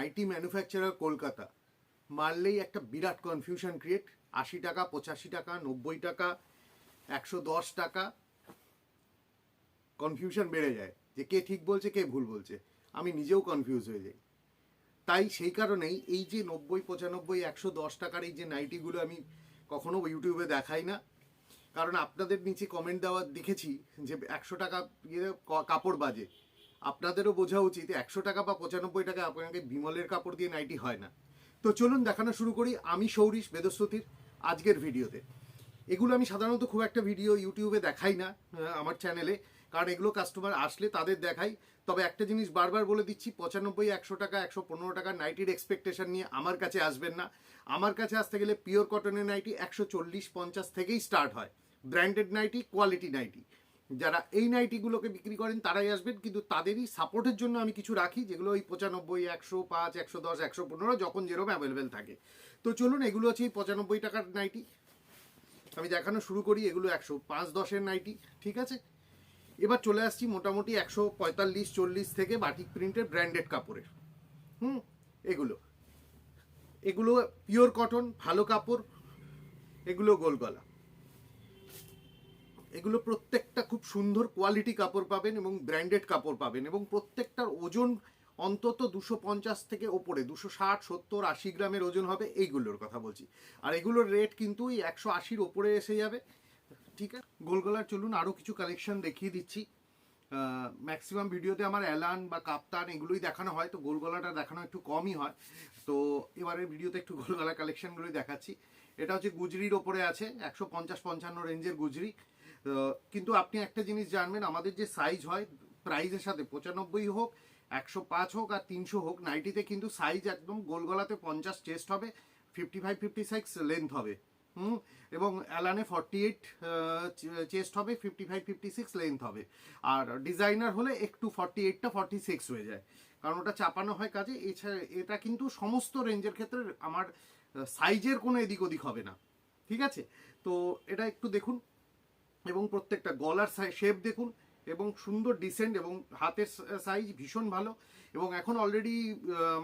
Nightie manufacturer Kolkata. মারলেই একটা বিরাট confusion create আশি টাকা, পঁচাশি টাকা, নব্বই টাকা, একশো দশ টাকা। কনফিউশন বেড়ে যায়। যে কে ঠিক বলছে, কে ভুল বলছে। আমি নিজেও কনফিউজ হয়ে যাই। তাই সেই কারণেই এই যে নব্বই, পঁচানব্বই, একশো দশ টাকার এই যে নাইটিগুলো আমি কখনো ইউটিউবে দেখাই না। কারণ আপনাদের নিচে কমেন্ট দেওয়া দেখেছি যে একশো টাকা ইয়ে কাপড় বাজে। আপনাদেরও বোঝা উচিত, একশো টাকা বা পঁচানব্বই টাকা আপনাকে বিমলের কাপড় দিয়ে নাইটি হয় না। তো চলুন দেখানো শুরু করি, আমি সৌরিশ বেদস্বতীর আজকের ভিডিওতে। এগুলো আমি সাধারণত খুব একটা ভিডিও ইউটিউবে দেখাই না আমার চ্যানেলে, কারণ এগুলো কাস্টমার আসলে তাদের দেখাই। তবে একটা জিনিস বারবার বলে দিচ্ছি, পঁচানব্বই, একশো টাকা, একশো পনেরো টাকা নাইটির এক্সপেকটেশন নিয়ে আমার কাছে আসবেন না। আমার কাছে আসতে গেলে পিওর কটনের নাইটি একশো চল্লিশ, পঞ্চাশ থেকেই স্টার্ট হয়। Branded nighty quality nighty. যারা এই নাইটিগুলোকে বিক্রি করেন, তারাই আসবেন। কিন্তু তাদেরই সাপোর্টের জন্য আমি কিছু রাখি, যেগুলো ওই পঁচানব্বই, একশো পাঁচ, একশো দশ, একশো পনেরো, যখন যেরকম অ্যাভেলেবেল থাকে। তো চলুন, এগুলো হচ্ছে এই পঁচানব্বই টাকার নাইটি। আমি দেখানো শুরু করি, এগুলো একশো পাঁচ, দশের নাইটি, ঠিক আছে? এবার চলে আসছি মোটামুটি একশো পঁয়তাল্লিশ, চল্লিশ থেকে বাটিক প্রিন্টের ব্র্যান্ডেড কাপড়ের। হুম? এগুলো। এগুলো পিওর কটন ভালো কাপড়, এগুলো গোলগলা এগুলো প্রত্যেকটা খুব সুন্দর কোয়ালিটি কাপড় পাবেন এবং ব্র্যান্ডেড কাপড় পাবেন এবং প্রত্যেকটার ওজন অন্তত দুশো পঞ্চাশ থেকে ওপরে, দুশো ষাট, সত্তর, আশি গ্রামের ওজন হবে এইগুলোর কথা বলছি। আর এগুলোর রেট কিন্তু ওই একশো আশির ওপরে এসে যাবে। ঠিক আছে? গোলগলার চলুন আরও কিছু কালেকশন দেখিয়ে দিচ্ছি। ম্যাক্সিমাম ভিডিওতে আমার অ্যালান বা কাপ্তান এগুলোই দেখানো হয়, তো গোলগলাটা দেখানো একটু কমই হয়। তো এবারের ভিডিওতে একটু গোলগলা কালেকশনগুলোই দেখাচ্ছি। এটা হচ্ছে গুজরির ওপরে আছে, একশো পঞ্চাশ পঞ্চান্ন রেঞ্জের গুজরি। কিন্তু আপনি একটা জিনিস জানবেন, আমাদের যে সাইজ হয় প্রাইজের সাথে পঁচানব্বই হোক, একশো পাঁচ হোক আর তিনশো হোক নাইটিতে কিন্তু সাইজ একদম গোলগলাতে পঞ্চাশ চেস্ট হবে fifty five fifty six length হবে। হুম? এবং অ্যালানে ফর্টি এইট চেস্ট হবে fifty five fifty six length হবে। আর ডিজাইনার হলে একটু ফর্টি এইটটা ফর্টি সিক্স হয়ে যায়। কারণ ওটা চাপানো হয় কাজে, এছাড়া এটা কিন্তু সমস্ত রেঞ্জের ক্ষেত্রে আমার সাইজের কোনো এদিক ওদিক হবে না। ঠিক আছে? তো এটা একটু দেখুন। এবং প্রত্যেকটা গলার শেপ দেখুন এবং সুন্দর ডিসেন্ট এবং হাতের সাইজ ভীষণ ভালো এবং এখন অলরেডি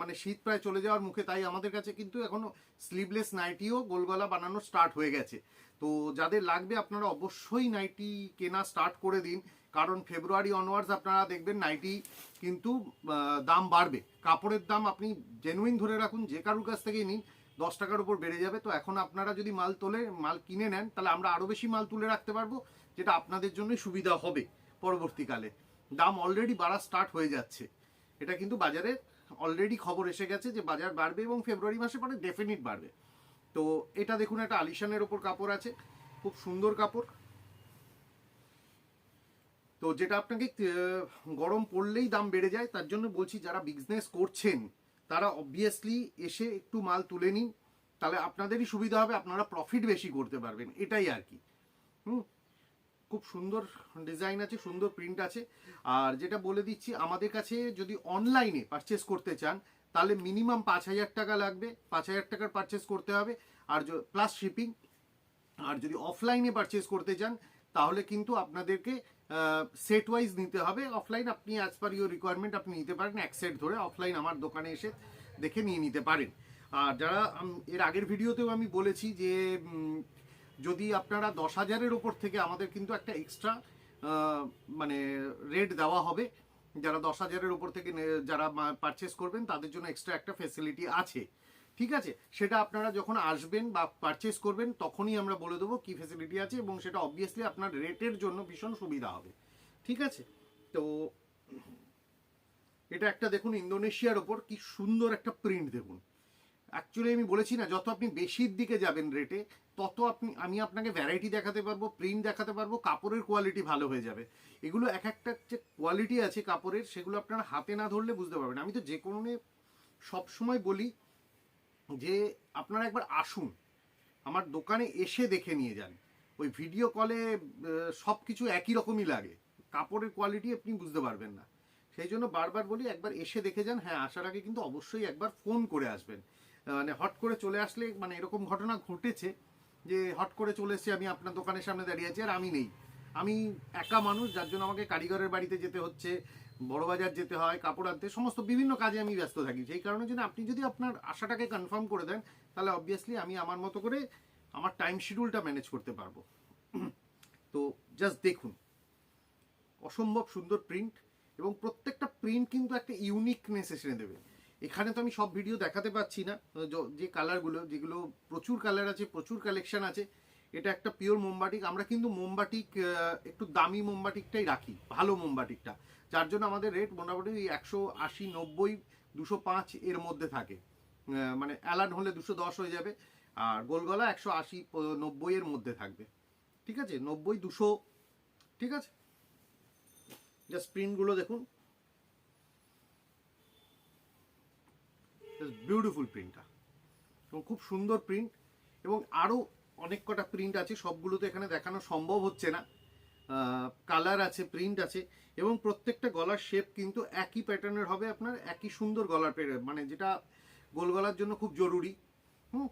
মানে শীত প্রায় চলে যাওয়ার মুখে, তাই আমাদের কাছে কিন্তু এখনও স্লিভলেস নাইটিও গোলগলা বানানো স্টার্ট হয়ে গেছে। তো যাদের লাগবে আপনারা অবশ্যই নাইটি কেনা স্টার্ট করে দিন, কারণ ফেব্রুয়ারি অনওয়ার্ডস আপনারা দেখবেন নাইটি কিন্তু দাম বাড়বে। কাপড়ের দাম আপনি জেনুইন ধরে রাখুন, যে কারুর কাছ থেকেই নিন দশ টাকার উপর বেড়ে যাবে। তো এখন আপনারা যদি মাল তোলে, মাল কিনে নেন, তাহলে আমরা আরও বেশি মাল তুলে রাখতে পারব, যেটা আপনাদের জন্য সুবিধা হবে পরবর্তীকালে। দাম অলরেডি বাড়া স্টার্ট হয়ে যাচ্ছে। এটা কিন্তু বাজারে অলরেডি খবর এসে গেছে যে বাজার বাড়বে এবং ফেব্রুয়ারি মাসে পরে ডেফিনিট বাড়বে। তো এটা দেখুন, একটা আলিশানের ওপর কাপড় আছে, খুব সুন্দর কাপড়। তো যেটা আপনাকে গরম পড়লেই দাম বেড়ে যায়, তার জন্য বলছি, যারা বিজনেস করছেন তারা অবভিয়াসলি এসে একটু মাল তুলে নিন, তাহলে আপনাদেরই সুবিধা হবে, আপনারা প্রফিট বেশি করতে পারবেন, এটাই আর কি। হুম? খুব সুন্দর ডিজাইন আছে, সুন্দর প্রিন্ট আছে। আর যেটা বলে দিচ্ছি, আমাদের কাছে যদি অনলাইনে পারচেস করতে চান, তাহলে মিনিমাম পাঁচ হাজার টাকা লাগবে, পাঁচ হাজার টাকার পারচেস করতে হবে। আর প্লাস শিপিং আর যদি অফলাইনে পারচেস করতে চান, তাহলে কিন্তু আপনাদেরকে সেট ওয়াইজ নিতে হবে। অফলাইন আপনি অ্যাজ পার ইউর রিকোয়ারমেন্ট আপনি নিতে পারেন। এক সেট ধরে অফলাইন আমার দোকানে এসে দেখে নিয়ে নিতে পারেন। আর যারা এর আগের ভিডিওতেও আমি বলেছি যে যদি আপনারা দশ হাজারের ওপর থেকে আমাদের কিন্তু একটা এক্সট্রা মানে রেট দেওয়া হবে। যারা দশ হাজারের ওপর থেকে যারা পারচেস করবেন, তাদের জন্য এক্সট্রা একটা ফেসিলিটি আছে। ঠিক আছে? সেটা আপনারা যখন আসবেন বা পারচেস করবেন, তখনই আমরা বলে দেবো কি ফেসিলিটি আছে এবং সেটা অবভিয়াসলি আপনার রেটের জন্য ভীষণ সুবিধা হবে। ঠিক আছে? তো এটা একটা দেখুন ইন্দোনেশিয়ার ওপর কি সুন্দর একটা প্রিন্ট দেখুন। অ্যাকচুয়ালি আমি বলেছি না, যত আপনি বেশির দিকে যাবেন রেটে তত আপনি, আমি আপনাকে ভ্যারাইটি দেখাতে পারব প্রিন্ট দেখাতে পারব, কাপড়ের কোয়ালিটি ভালো হয়ে যাবে। এগুলো এক একটা যে কোয়ালিটি আছে কাপড়ের, সেগুলো আপনারা হাতে না ধরলে বুঝতে পারবেন আমি তো যে কোনো সবসময় বলি যে আপনারা একবার আসুন, আমার দোকানে এসে দেখে নিয়ে যান। ওই ভিডিও কলে সব কিছু একই রকমই লাগে। কাপড়ের কোয়ালিটি আপনি বুঝতে পারবেন না। সেই জন্য বারবার বলি, একবার এসে দেখে যান। হ্যাঁ আসার আগে কিন্তু অবশ্যই একবার ফোন করে আসবেন। মানে হট করে চলে আসলে মানে এরকম ঘটনা ঘটেছে যে হট করে চলে এসেছি আমি আপনার দোকানের সামনে দাঁড়িয়ে আছি আর আমি নেই। আমি একা মানুষ, যার জন্য আমাকে কারিগরের বাড়িতে যেতে হচ্ছে বড়বাজার যেতে হয়, কাপড় আনতে, সমস্ত বিভিন্ন কাজে আমি ব্যস্ত থাকি। সেই কারণের জন্য আপনি যদি আপনার আশাটাকে কনফার্ম করে দেন, তাহলে অবভিয়াসলি আমি আমার মতো করে আমার টাইম শিডিউলটা ম্যানেজ করতে পারব। তো জাস্ট দেখুন। অসম্ভব সুন্দর প্রিন্ট এবং প্রত্যেকটা প্রিন্ট কিন্তু একটা ইউনিকনেস এসে দেবে। এখানে তো আমি সব ভিডিও দেখাতে পাচ্ছি না। যে কালারগুলো যেগুলো প্রচুর কালার আছে, প্রচুর কালেকশন আছে, এটা একটা পিওর মোমবাটিক আমরা কিন্তু মোমবাটিক একটু দামি মোমবাটিকটাই রাখি, ভালো মোমবাটিকটা যার জন্য আমাদের রেট মোটামুটি একশো আশি, নব্বই, দুশো পাঁচ এর মধ্যে থাকে। মানে অ্যালান হলে দুশো দশ হয়ে যাবে আর গোলগলা একশো আশি নব্বই এর মধ্যে থাকবে। ঠিক আছে? নব্বই, দুশো, ঠিক আছে? জাস্ট প্রিন্টগুলো দেখুন। বিউটিফুল প্রিন্টটা এবং খুব সুন্দর প্রিন্ট এবং আরও অনেক কটা প্রিন্ট আছে সবগুলো তো এখানে দেখানো সম্ভব হচ্ছে না। কালার আছে প্রিন্ট আছে, এবং প্রত্যেকটা গলার শেপ কিন্তু একই প্যাটার্নের হবে আপনার, একই সুন্দর গলার প্যাটার্ন মানে যেটা গোল গলার জন্য খুব জরুরি। হুম?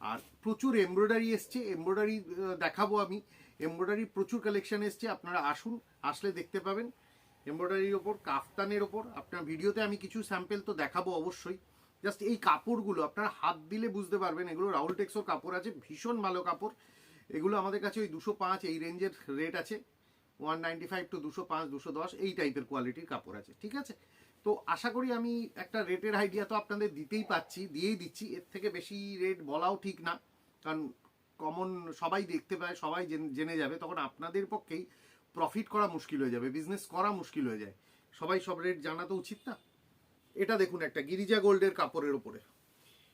আর প্রচুর এমব্রয়ডারি এসছে এমব্রয়ডারি দেখাবো আমি। এমব্রয়ডারি প্রচুর কালেকশন এসছে, আপনারা আসুন, আসলে দেখতে পাবেন। এমব্রয়ডারির ওপর, কাফতানের ওপর, আপনার ভিডিওতে আমি কিছু স্যাম্পেল তো দেখাবো অবশ্যই। জাস্ট এই কাপড়গুলো, আপনারা হাত দিলে বুঝতে পারবেন, এগুলো রাহুল টেক্সোর কাপড় আছে, ভীষণ ভালো কাপড়। এগুলো আমাদের কাছে ওই দুশো পাঁচ, এই রেঞ্জের রেট আছে। ওয়ান নাইনটি ফাইভ টু দুশো পাঁচ, দুশো দশ, এই টাইপের কোয়ালিটির কাপড় আছে, ঠিক আছে? তো আশা করি আমি একটা রেটের আইডিয়া তো আপনাদের দিতেই পাচ্ছি, দিয়েই দিচ্ছি। এর থেকে বেশি রেট বলাও ঠিক না, কারণ কমন সবাই দেখতে পায়, সবাই জেন- যাবে। তখন আপনাদের পক্ষেই প্রফিট করা মুশকিল হয়ে যাবে বিজনেস করা মুশকিল হয়ে যায়। সবাই সব রেট জানা তো উচিত না? এটা দেখুন একটা, গিরিজা গোল্ডের কাপড়ের ওপরে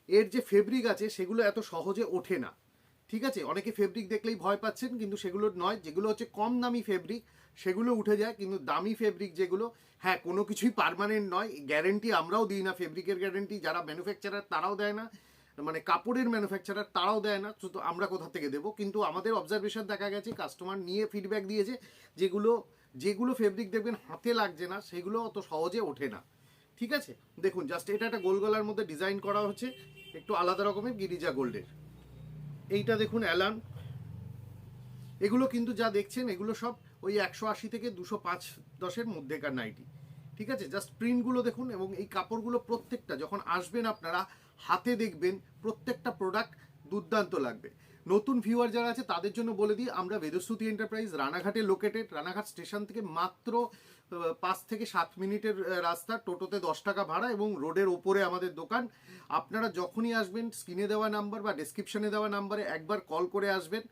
এর যে ফেব্রিক আছে, সেগুলো এত সহজে ওঠে না। ঠিক আছে, অনেকে ফেব্রিক দেখলেই ভয় পাচ্ছেন, কিন্তু সেগুলো নয়। যেগুলো হচ্ছে কম দামি ফেব্রিক সেগুলো উঠে যায়, কিন্তু দামি ফেব্রিক যেগুলো হ্যাঁ কোনো কিছুই পারমানেন্ট নয়। গ্যারেন্টি আমরাও দিই না ফেব্রিকের গ্যারেন্টি যারা ম্যানুফ্যাকচারার তারাও দেয় না মানে কাপড়ের ম্যানুফ্যাকচারার তারাও দেয় না, তো আমরা কোথা থেকে দেবো? কিন্তু আমাদের অবজারভেশন দেখা গেছে কাস্টমার নিয়ে ফিডব্যাক দিয়েছে, যেগুলো যেগুলো ফেব্রিক দেখবেন হাতে লাগছে না, সেগুলো অত সহজে ওঠে না। ঠিক আছে? দেখুন জাস্ট এটা একটা গোল গলার মধ্যে ডিজাইন করা হচ্ছে, একটু আলাদা রকমের গিরিজা গোল্ডের। এইটা দেখুন অ্যালান এগুলো কিন্তু যা দেখছেন, এগুলো সব ওই একশো আশি থেকে দুশো পাঁচ দশের মধ্যেকার নাইটি। ঠিক আছে? জাস্ট প্রিন্টগুলো দেখুন এবং এই কাপড়গুলো প্রত্যেকটা, যখন আসবেন আপনারা, হাতে দেখবেন প্রত্যেকটা প্রোডাক্ট দুর্দান্ত লাগবে। নতুন ভিউয়ার যারা আছে, তাদের জন্য বলে দিই, আমরা বেদস্তুতি এন্টারপ্রাইজ রানাঘাটে লোকেটেড রানাঘাট স্টেশন থেকে মাত্র পাঁচ থেকে সাত মিনিটের রাস্তা, টোটোতে দশ টাকা ভাড়া এবং রোডের ওপরে আমাদের দোকান। আপনারা যখনই আসবেন স্ক্রিনে দেওয়া নাম্বার বা ডেসক্রিপশনে দেওয়া নাম্বারে একবার কল করে আসবেন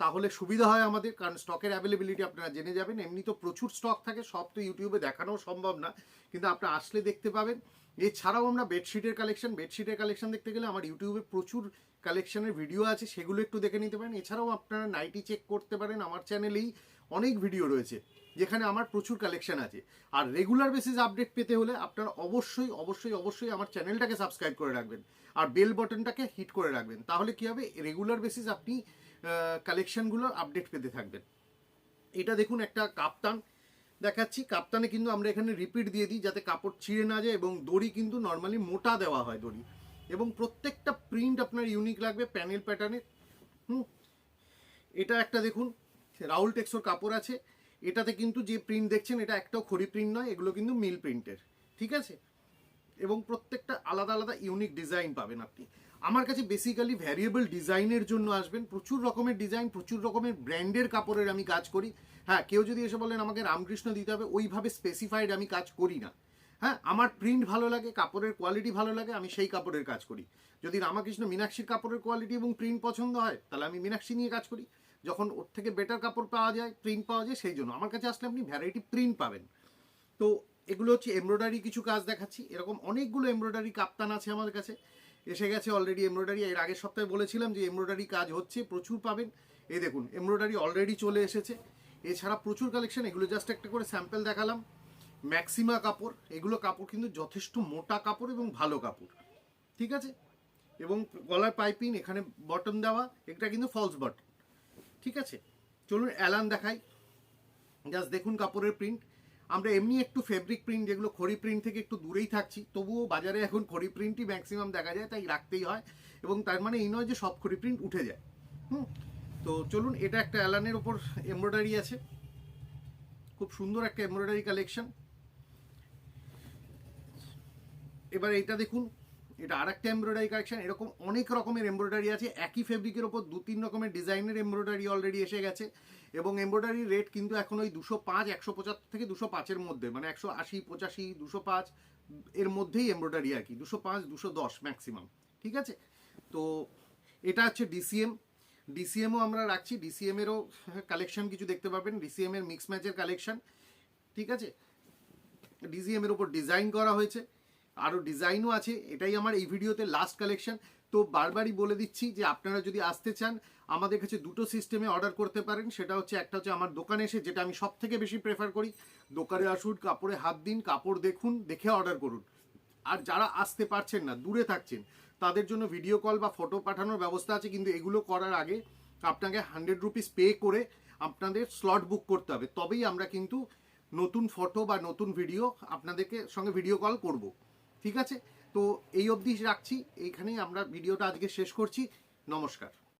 তাহলে সুবিধা হয় আমাদের, কারণ স্টকের অ্যাভেলেবিলিটি আপনারা জেনে যাবেন। এমনি তো প্রচুর স্টক থাকে, সব তো ইউটিউবে দেখানো সম্ভব না, কিন্তু আপনারা আসলে দেখতে পাবেন। এছাড়াও আমরা বেডশিটের কালেকশন বেডশিটের কালেকশন দেখতে গেলে আমার ইউটিউবে প্রচুর কালেকশনের ভিডিও আছে, সেগুলো একটু দেখে নিতে পারেন। এছাড়াও আপনারা নাইটি চেক করতে পারেন, আমার চ্যানেলেই অনেক ভিডিও রয়েছে, যেখানে আমার প্রচুর কালেকশন আছে। আর রেগুলার বেসিস আপডেট পেতে হলে আপনারা অবশ্যই অবশ্যই অবশ্যই আমার চ্যানেলটাকে সাবস্ক্রাইব করে রাখবেন আর বেল বটনটাকে হিট করে রাখবেন। তাহলে কি হবে? রেগুলার বেসিস আপনি কালেকশনগুলো আপডেট পেতে থাকবেন। এটা দেখুন একটা কাপ্তান। দেখাচ্ছি। কাপ্তানে কিন্তু আমরা এখানে রিপিট দিয়ে দিই যাতে কাপড় ছিঁড়ে না যায় এবং দড়ি কিন্তু নর্মালি মোটা দেওয়া হয় দড়ি। এবং প্রত্যেকটা প্রিন্ট আপনার ইউনিক লাগবে প্যানেল প্যাটার্নের হুম? এটা একটা দেখুন, রাহুল টেক্সোর কাপড় আছে। এটাতে কিন্তু যে প্রিন্ট দেখছেন, এটা একটাও খড়ি প্রিন্ট নয়, এগুলো কিন্তু মিল প্রিন্টের ঠিক আছে? এবং প্রত্যেকটা আলাদা আলাদা ইউনিক ডিজাইন পাবেন আপনি। আমার কাছে বেসিক্যালি ভ্যারিয়েবল ডিজাইনের জন্য আসবেন। প্রচুর রকমের ডিজাইন প্রচুর রকমের ব্র্যান্ডের কাপড়ের আমি কাজ করি। হ্যাঁ কেউ যদি এসে বলেন আমাকে রামকৃষ্ণ দিতে হবে, ওইভাবে স্পেসিফাইড আমি কাজ করি না। হ্যাঁ আমার প্রিন্ট ভালো লাগে, কাপড়ের কোয়ালিটি ভালো লাগে, আমি সেই কাপড়ের কাজ করি। যদি রামাকৃষ্ণ মীনাক্ষীর কাপড়ের কোয়ালিটি এবং প্রিন্ট পছন্দ হয়, তাহলে আমি মীনাক্ষী নিয়ে কাজ করি। যখন ওর থেকে বেটার কাপড় পাওয়া যায় প্রিন্ট পাওয়া যায়, সেই জন্য। আমার কাছে আসলে আপনি ভ্যারাইটি প্রিন্ট পাবেন। তো এগুলো হচ্ছে এমব্রয়ডারি কিছু কাজ দেখাচ্ছি। এরকম অনেকগুলো এমব্রয়ডারি কাপ্তান আছে আমার কাছে। এসে গেছে অলরেডি এমব্রয়ডারি এর আগের সপ্তাহে বলেছিলাম যে এমব্রয়ডারি কাজ হচ্ছে, প্রচুর পাবেন। এই দেখুন এমব্রয়ডারি অলরেডি চলে এসেছে। এছাড়া প্রচুর কালেকশন এগুলো জাস্ট একটা করে স্যাম্পেল দেখালাম। ম্যাক্সিমা কাপড়, এগুলো কাপড় কিন্তু যথেষ্ট মোটা কাপড় এবং ভালো কাপড়। ঠিক আছে? এবং গলার পাইপিং এখানে বটন দেওয়া, এটা কিন্তু ফলস বটন ঠিক আছে? চলুন অ্যালান দেখাই। জাস্ট দেখুন কাপড়ের প্রিন্ট আমরা এমনি একটু ফেব্রিক প্রিন্ট যেগুলো খড়ি প্রিন্ট থেকে একটু দূরেই থাকছি, তবুও বাজারে এখন খড়ি প্রিন্টই ম্যাক্সিমাম দেখা যায়, তাই রাখতেই হয়। এবং তার মানে এই নয় যে সব খড়ি প্রিন্ট উঠে যায়। হুম? তো চলুন, এটা একটা অ্যালানের ওপর এমব্রয়ডারি আছে। খুব সুন্দর একটা এমব্রয়ডারি কালেকশন এবার এইটা দেখুন। এটা আর একটা এমব্রয়ডারি কালেকশন এরকম অনেক রকমের এমব্রয়ডারি আছে। একই ফেব্রিকের ওপর দু তিন রকমের ডিজাইনের এমব্রয়ডারি অলরেডি এসে গেছে। এবং এমব্রয়ডারি রেট কিন্তু এখন ওই দুশো পাঁচ, একশো পঁচাত্তর থেকে দুশো পাঁচের মধ্যে মানে একশো আশি, পঁচাশি, দুশো পাঁচ এর মধ্যেই এমব্রয়ডারি আর কি, দুশো পাঁচ, দুশো দশ ম্যাক্সিমাম ঠিক আছে? তো এটা হচ্ছে ডিসিএম ডিসিএমও আমরা রাখছি। ডিসিএমেরও কালেকশন কিছু দেখতে পাবেন ডিসিএম এর মিক্স ম্যাচের কালেকশন ঠিক আছে? ডিজিএম এর উপর ডিজাইন করা হয়েছে। আরও ডিজাইনও আছে, এটাই আমার এই ভিডিওতে লাস্ট কালেকশন তো বারবারই বলে দিচ্ছি যে আপনারা যদি আসতে চান, আমাদের কাছে দুটো সিস্টেমে অর্ডার করতে পারেন। সেটা হচ্ছে, একটা হচ্ছে আমার দোকানে এসে, যেটা আমি সব থেকে বেশি প্রেফার করি, দোকানে আসুন, কাপড়ে হাত দিন, কাপড় দেখুন, দেখে অর্ডার করুন। আর যারা আসতে পারছেন না, দূরে থাকছেন, তাদের জন্য ভিডিও কল বা ফটো পাঠানোর ব্যবস্থা আছে, কিন্তু এগুলো করার আগে আপনাকে হান্ড্রেড রুপিস পে করে আপনাদের স্লট বুক করতে হবে। তবেই আমরা কিন্তু নতুন ফটো বা নতুন ভিডিও আপনাদেরকে সঙ্গে ভিডিও কল করব। ঠিক আছে? তো এই অবধি রাখছি। এইখানেই আমরা ভিডিওটা আজকে শেষ করছি। নমস্কার।